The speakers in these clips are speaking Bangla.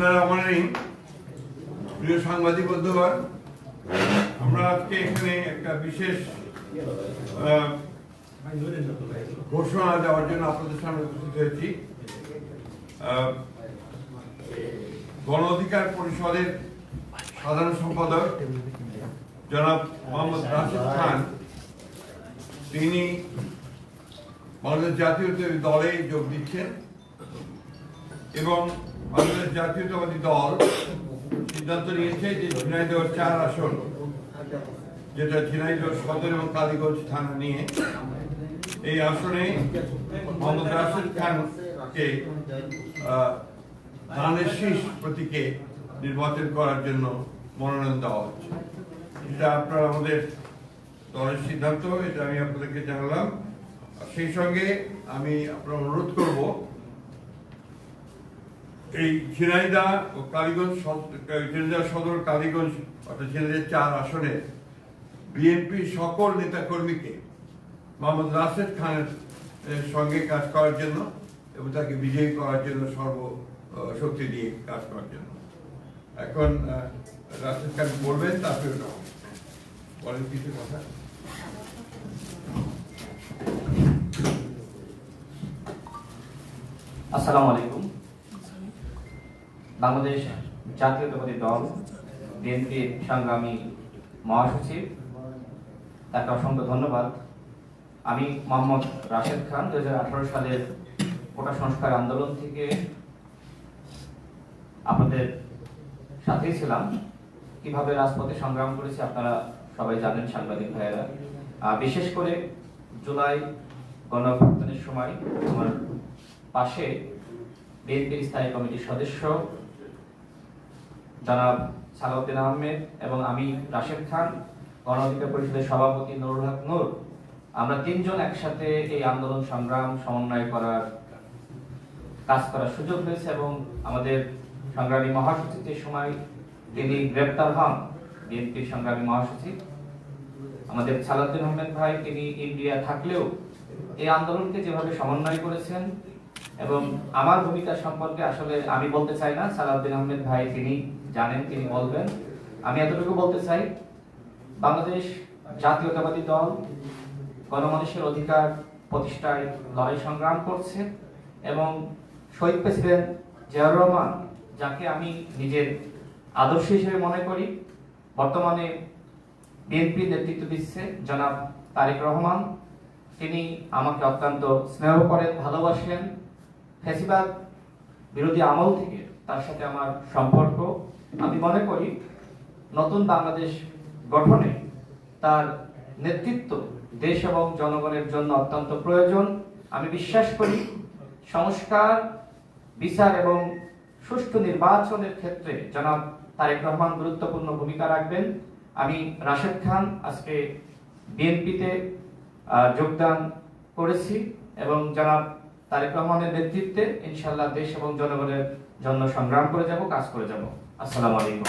বিসমুল্লাহ রহমান রহিম প্রিয় সাংবাদিক বন্ধুগণ, আমরা আজকে এখানে একটা বিশেষ ঘোষণা দেওয়ার জন্য আপনাদের সামনে উপস্থিত হয়েছি। গণ অধিকার পরিষদের সাধারণ সম্পাদক জনাব মোহাম্মদ রাশিদ খান, তিনি বাংলাদেশ জাতীয়তাবাদী দলে যোগ দিচ্ছেন এবং বাংলাদেশ জাতীয়তাবাদী দল সিদ্ধান্ত নিয়েছে যে ঝিনাইদহ চার আসন, যেটা ঝিনাইদহ সদর এবং কালীগঞ্জ থানা নিয়ে, এই আসনে মোহাম্মদ রাশেদ খানকে ধানের শীষ প্রতীকে নির্বাচন করার জন্য মনোনয়ন দেওয়া হচ্ছে। এটা আপনার আমাদের দলের সিদ্ধান্ত, এটা আমি আপনাদেরকে জানালাম। সেই সঙ্গে আমি আপনার অনুরোধ করব এই ঝিনাইদা ও কালীগঞ্জ ঝিনাইদহ সদর কালীগঞ্জ অর্থাৎ ঝিনাইদহ চার আসনে বিএনপি সকল নেতাকর্মীকে মোহাম্মদ রাশেদ খানের সঙ্গে কাজ করার জন্য এবং তাকে বিজয়ী করার জন্য সর্ব শক্তি দিয়ে কাজ করার জন্য। এখন রাশেদ খান বলবেন, তারপরে বলেন কিছু কথা। আসসালামু আলাইকুম। বাংলাদেশ জাতীয়তাবাদী দল বিএনপির সংগ্রামী মহাসচিব, তাকে অসংখ্য ধন্যবাদ। আমি মোহাম্মদ রাশেদ খান দু হাজার আঠারো সালের কোটা সংস্কার আন্দোলন থেকে আপনাদের সাথেই ছিলাম। কীভাবে রাজপথে সংগ্রাম করেছি আপনারা সবাই জানেন, সাংবাদিক ভাইয়েরা। বিশেষ করে জুলাই গণঅভ্যুত্থানের সময় আমার পাশে বিএনপির স্থায়ী কমিটির সদস্য জনাব সালাউদ্দিন আহমেদ এবং আমি রাশেদ খান গণ অধিকার পরিষদের সভাপতি নুরুল হক নূর। আমরা তিনজন একসাথে এই আন্দোলন, সংগ্রাম, সমন্বয় করার কাজ করার সুযোগ হয়েছে এবং আমাদের সংগ্রামী মহাসচিব যে সময় তিনি গ্রেপ্তার হন, বিএনপির সংগ্রামী মহাসচিব। আমাদের সালাউদ্দিন আহমেদ ভাই, তিনি ইন্ডিয়া থাকলেও এই আন্দোলনকে যেভাবে সমন্বয় করেছেন এবং আমার ভূমিকা সম্পর্কে আসলে আমি বলতে চাই না, সালাউদ্দিন আহমেদ ভাই তিনি জানেন, তিনি বলবেন। আমি এতটুকু বলতে চাই, বাংলাদেশ জাতীয়তাবাদী দল গণমানুষের অধিকার প্রতিষ্ঠায় লড়াই সংগ্রাম করছে এবং শহীদ প্রেসিডেন্ট জিয়াউর রহমান, যাকে আমি নিজের আদর্শ হিসেবে মনে করি, বর্তমানে বিএনপি নেতৃত্ব দিচ্ছে জনাব তারেক রহমান। তিনি আমাকে অত্যন্ত স্নেহ করেন, ভালোবাসেন। ফেসিবাদ বিরোধী আমল থেকে তার সাথে আমার সম্পর্ক। আমি মনে করি নতুন বাংলাদেশ গঠনে তার নেতৃত্ব দেশ এবং জনগণের জন্য অত্যন্ত প্রয়োজন। আমি বিশ্বাস করি সংস্কার, বিচার এবং সুষ্ঠু নির্বাচনের ক্ষেত্রে জনাব তারেক রহমান গুরুত্বপূর্ণ ভূমিকা রাখবেন। আমি রাশেদ খান আজকে বিএনপিতে যোগদান করেছি এবং জনাব তারেক রহমানের নেতৃত্বে ইনশাল্লাহ দেশ এবং জনগণের জন্য সংগ্রাম করে যাব, কাজ করে যাব আসসালামু আলাইকুম।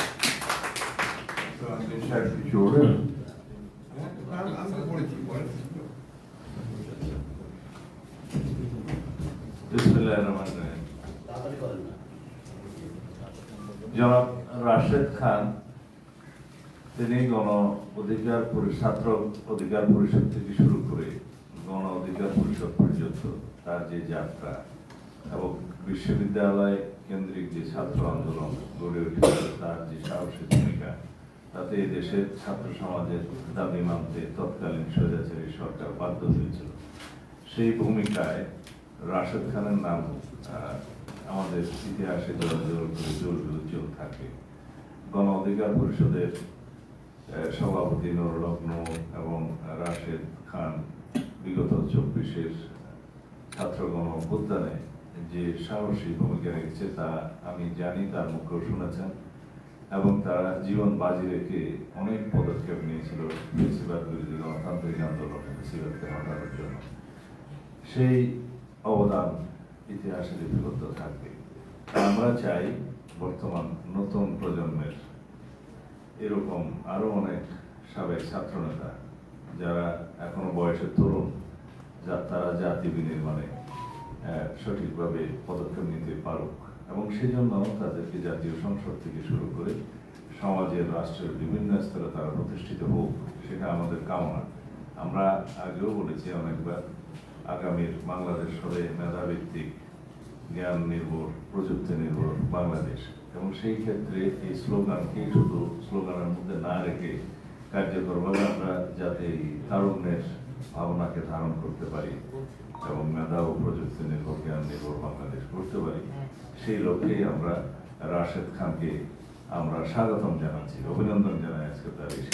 জনাব রাশেদ খান, তিনি গণ অধিকার ছাত্র অধিকার পরিষদ থেকে শুরু করে গণ অধিকার পরিষদ পর্যন্ত তার যে যাত্রা এবং বিশ্ববিদ্যালয় কেন্দ্রিক যে ছাত্র আন্দোলন গড়ে উঠেছিল, তার যে সাহসী ভূমিকা, তাতে দেশের ছাত্র সমাজের দাবি মানতে তৎকালীন স্বৈরাচারী সরকার বাধ্য হয়েছিল। সেই ভূমিকায় রাশেদ খানের নাম আমাদের ইতিহাসে উজ্জ্বল থাকে। গণ অধিকার পরিষদের সভাপতি নুরুল এবং রাশেদ খান বিগত চব্বিশের ছাত্রগণ অভ্যুত্থানে যে সাহসী ভূমিকা রেখেছে তা আমি জানি, তার মুখেও শুনেছেন এবং তারা জীবন বাজি রেখে অনেক পদক্ষেপ নিয়েছিল বেশিরভাগ বিরোধী গণতান্ত্রিক আন্দোলন বেশিরভাগকে হটানোর জন্য। সেই অবদান ইতিহাসে লিপিবদ্ধ থাকবে। আমরা চাই বর্তমান নতুন প্রজন্মের এরকম আরও অনেক সাবেক ছাত্রনেতা যারা এখনও বয়সের তরুণ যা তারা জাতি বিনির্মাণে সঠিকভাবে পদক্ষেপ নিতে পারুক। এবং সেজন্য তাদেরকে জাতীয় সংসদ থেকে শুরু করে সমাজের, রাষ্ট্রের বিভিন্ন স্তরে তারা প্রতিষ্ঠিত হোক, সেটা আমাদের কামনা। আমরা আগেও বলেছি অনেকবার, আগামীর বাংলাদেশ হবে মেধাভিত্তিক জ্ঞান নির্ভর প্রযুক্তি নির্ভর বাংলাদেশ। এবং সেই ক্ষেত্রে এই স্লোগানকে শুধু স্লোগানের মধ্যে না রেখে কার্যকরভাবে আমরা যাতে এই তারুণ্যের ভাবনাকে ধারণ করতে পারি এবং মেধা ও প্রযুক্তি নির্ভর জ্ঞান নির্ভর বাংলাদেশ করতে পারি। সেই লক্ষ্যেই আমরা রাশেদ খানকে আমরা স্বাগতম জানাচ্ছি, অভিনন্দন জানাই আজকে তার এই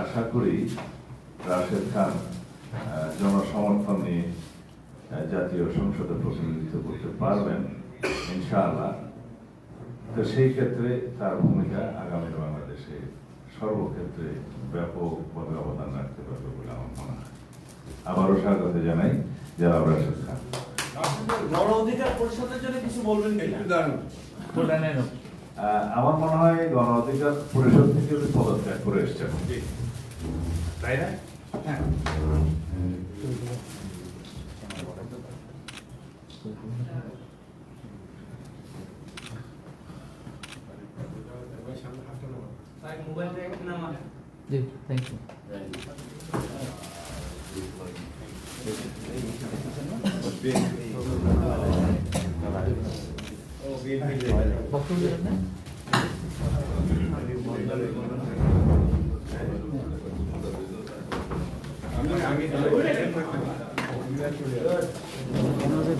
আশা করি রাশেদ খান জনসমর্থন নিয়ে জাতীয় সংসদে প্রতিনিধিত্ব করতে পারবেন, ইনশাআল্লাহ। তো সেই ক্ষেত্রে তার ভূমিকা আগামী বাংলাদেশে সর্বক্ষেত্রে ব্যাপকভাবে অবদান রাখতে পারবে বলে আমার মনে হয়। আবারও স্বাগত জানাই জেলা রাশেদ খান গণ অধিকার পরিষদের জন্য কিছু বলবেন আমার মনে হয় গণ অধিকার পরিষদ থেকে উনি পদত্যাগ করে এসছেন তাই না? জি থ্যাংক ইউ বক্তব্য দেবেন না আমি আমি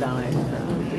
দাঁড়ায়